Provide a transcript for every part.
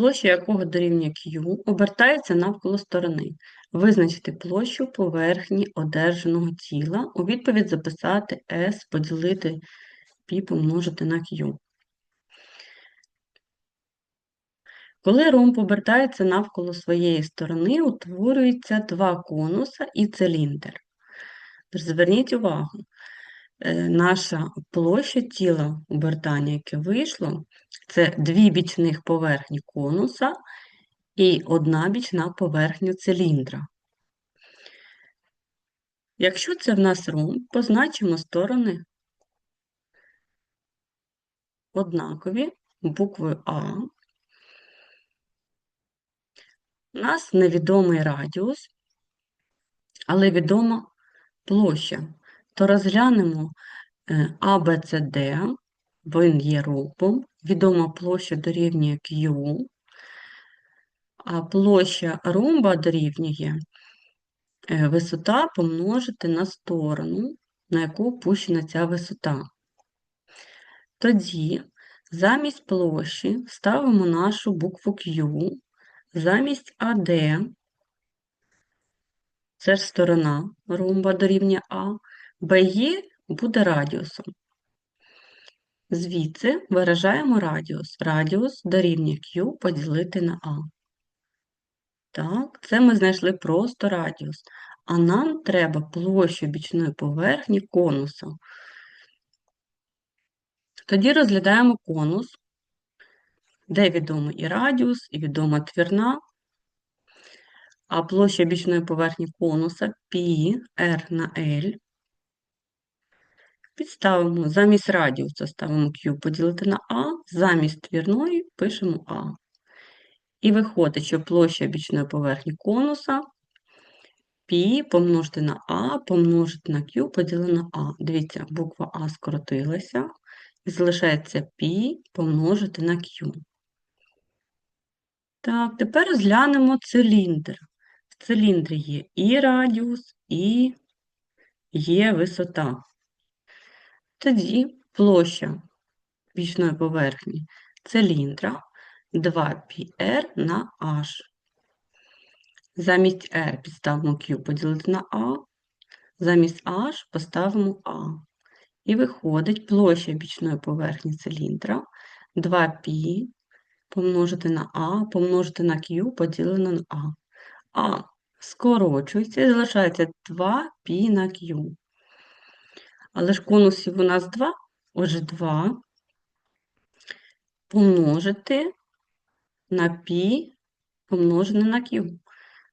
площа якого дорівнює Q, обертається навколо сторони. Визначити площу поверхні одержаного тіла. У відповідь записати S, поділити π помножити на Q. Коли ромб обертається навколо своєї сторони, утворюються два конуса і циліндр. Зверніть увагу, наша площа тіла обертання, яке вийшло, це дві бічних поверхні конуса і одна бічна поверхня циліндра. Якщо це в нас ромб, позначимо сторони однакові буквою А. У нас невідомий радіус, але відома площа. То розглянемо ABCD, він є ромбом, відома площа дорівнює Q, а площа ромба дорівнює е, висота помножити на сторону, на яку опущена ця висота. Тоді замість площі ставимо нашу букву Q, замість AD, це ж сторона ромба дорівнює А, BE буде радіусом. Звідси виражаємо радіус. Радіус дорівнює Q поділити на А. Так, це ми знайшли просто радіус. А нам треба площу бічної поверхні конуса. Тоді розглядаємо конус, де відомий і радіус, і відома твірна, а площа бічної поверхні конуса π на L. Підставимо замість радіуса ставимо Q поділити на А, замість твірної пишемо А. І виходить, що площа бічної поверхні конуса π помножити на А, помножити на Q поділити на А. Дивіться, буква А скоротилася, і залишається π помножити на Q. Так, тепер розглянемо циліндр. В циліндрі є і радіус, і є висота. Тоді площа бічної поверхні циліндра 2πr на h. Замість R підставимо Q поділити на А, замість H поставимо А. І виходить площа бічної поверхні циліндра 2π помножити на А, помножити на Q поділено на А. А скорочується і залишається 2π на Q. але ж конусів у нас 2, отже, 2 помножити на пі помножене на Q.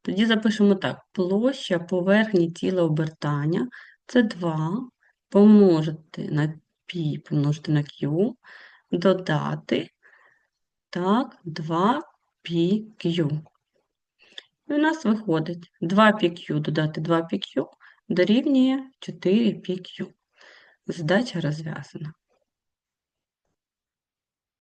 Тоді запишемо так: площа поверхні тіла обертання це 2 помножити на пі помножити на Q, додати так, 2 pq І у нас виходить 2 pq додати 2 pq дорівнює 4 pq Задача розв'язана.